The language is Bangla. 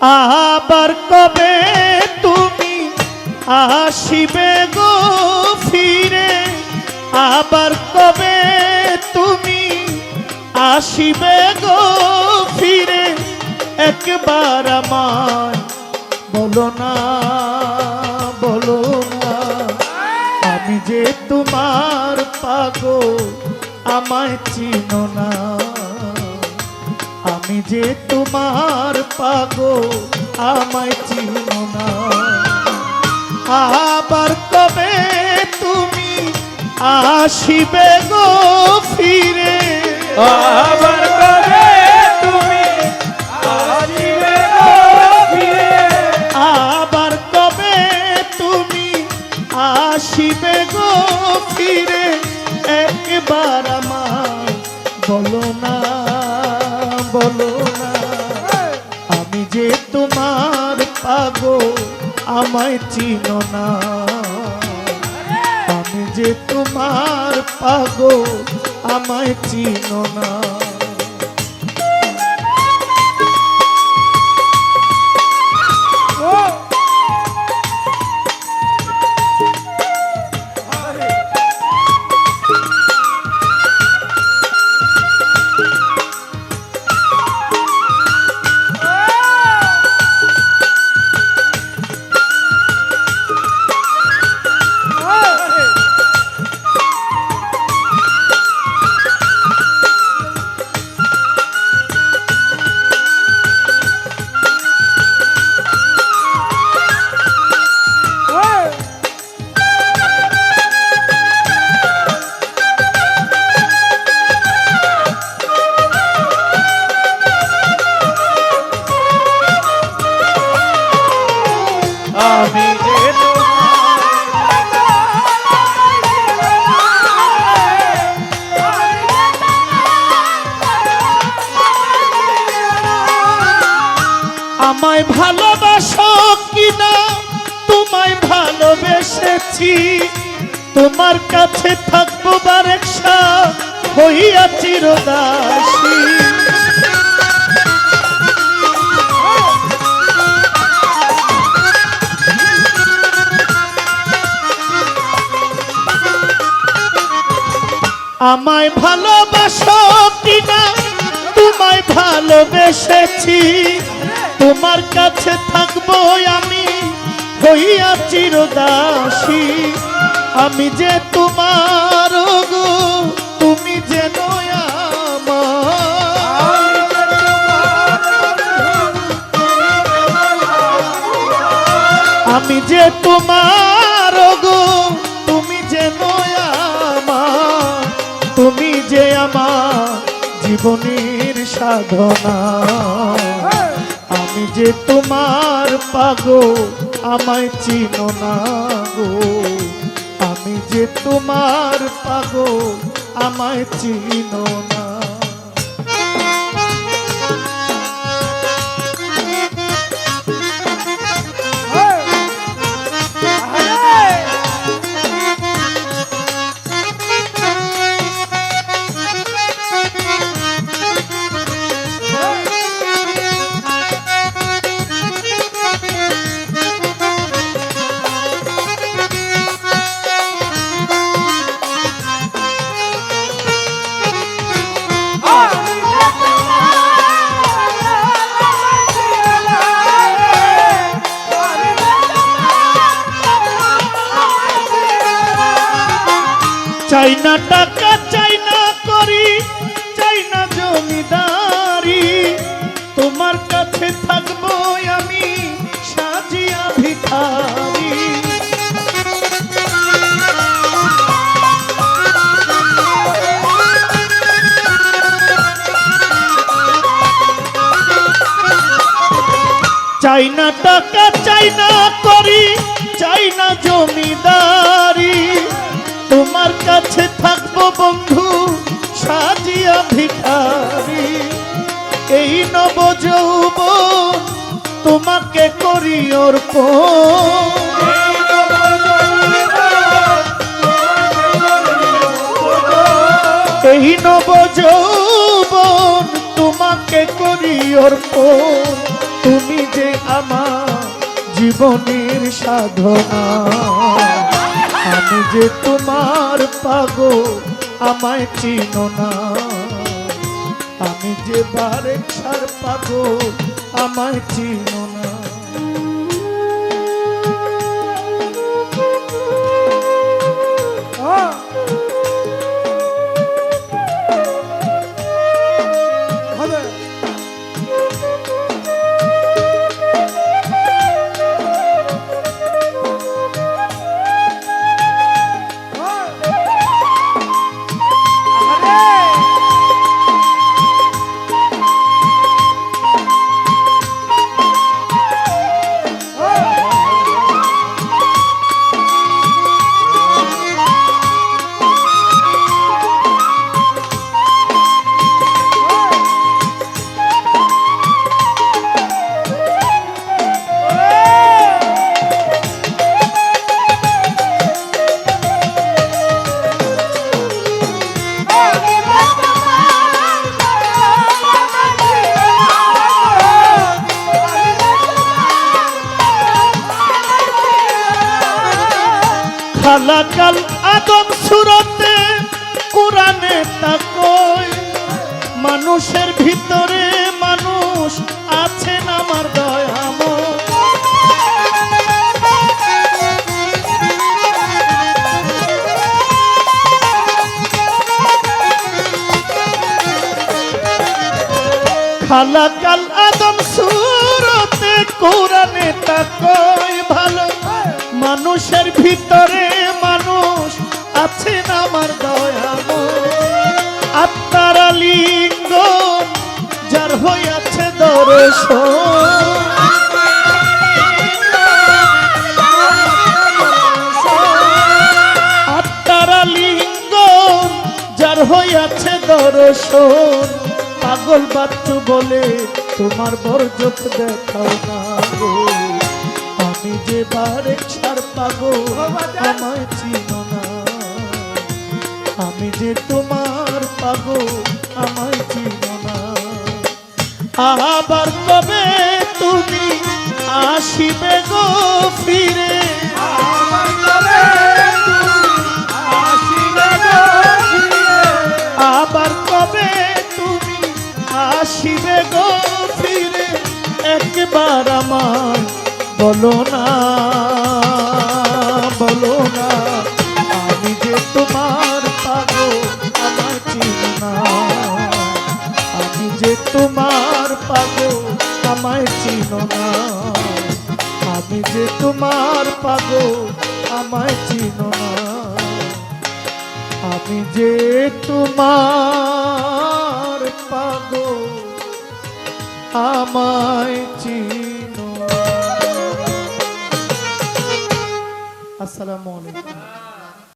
আবার কবে তুমি আসিবে গো ফিরে? আবার কবে তুমি আসিবে গো ফিরে? একবার আমায় বলো না বলো না। আমি যে তোমার পাগো আমায় চিনো না। যে তোমার পাগো আমায় চিনো না। আবার তবে তুমি আসিবে গো ফিরে? আবার পাগো আমায় চিনো না। আমি যে তোমার পাগো আমায় চিনো না। আমায় ভালোবাসো কিনা? তোমায় ভালোবেসেছি। তোমার কাছে থাকব বারেকশা হইয়া চিরদাসী। আমায় ভালোবাসো কিনা? তোমায় ভালোবেসেছি। তোমার কাছে থাকব আমি, হইয়া চিরদাসী। আমি যে তোমার গো, তুমি যে আমি যে তোমার গো, তুমি যে আমার। তুমি যে আমার জীবনের সাধনা। আমি যে তোমার পাগো আমায় চিনো না গো। আমি যে তোমার পাগো আমায় চিনো না চাই না টাকা, চাই না করি, চাই না জমিদারি। তোমার কাছে থাকব আমি সাজিয়া ভিখারি। চাই না টাকা, চাই না করি, চাই না জমিদারি। কাছে থাকব বন্ধু, সাজিয়া ভিখারি। এই নব যৌব তোমাকে করি অর্প এই নব যৌবন তোমাকে করি অর্পণ। তুমি যে আমার জীবনের সাধনা। আমি যে তোমার পাগো আমায় চিনো না। আমি যে বারে ছাড় পাগো আমায় চিনো না। খালাকাল আদম সুরতে কোরআনে তাকই মানুষের ভিতরে মানুষ আছেন আমার দয়াময়? খালাকাল আদম সুরতে কোরআনে তাকই ভালো মানুষের ভিতরে আছেন আমার দয়াময়। আত্মার লিঙ্গ যার হইয়াছে দর্শন। আত্মারা লিঙ্গ যার হইয়াছে দর্শন। পাগল বাচ্চু বলে তোমার বরজক দেখাও না গো। আমি যে বারে ছাড় পাগো আমায় চিনো না। আমি যে তোমার পাগো আমায় চিনো না আবার কবে তুমি আসিবে গো ফিরে? আবার কবে তুমি আসিবে গো ফিরে? একবার আমার বলো না বলো না। যে তোমার পাগো আমায় চিনো আমি যে তোমার পাগো আমায় চিন আসসালামু আলাইকুম।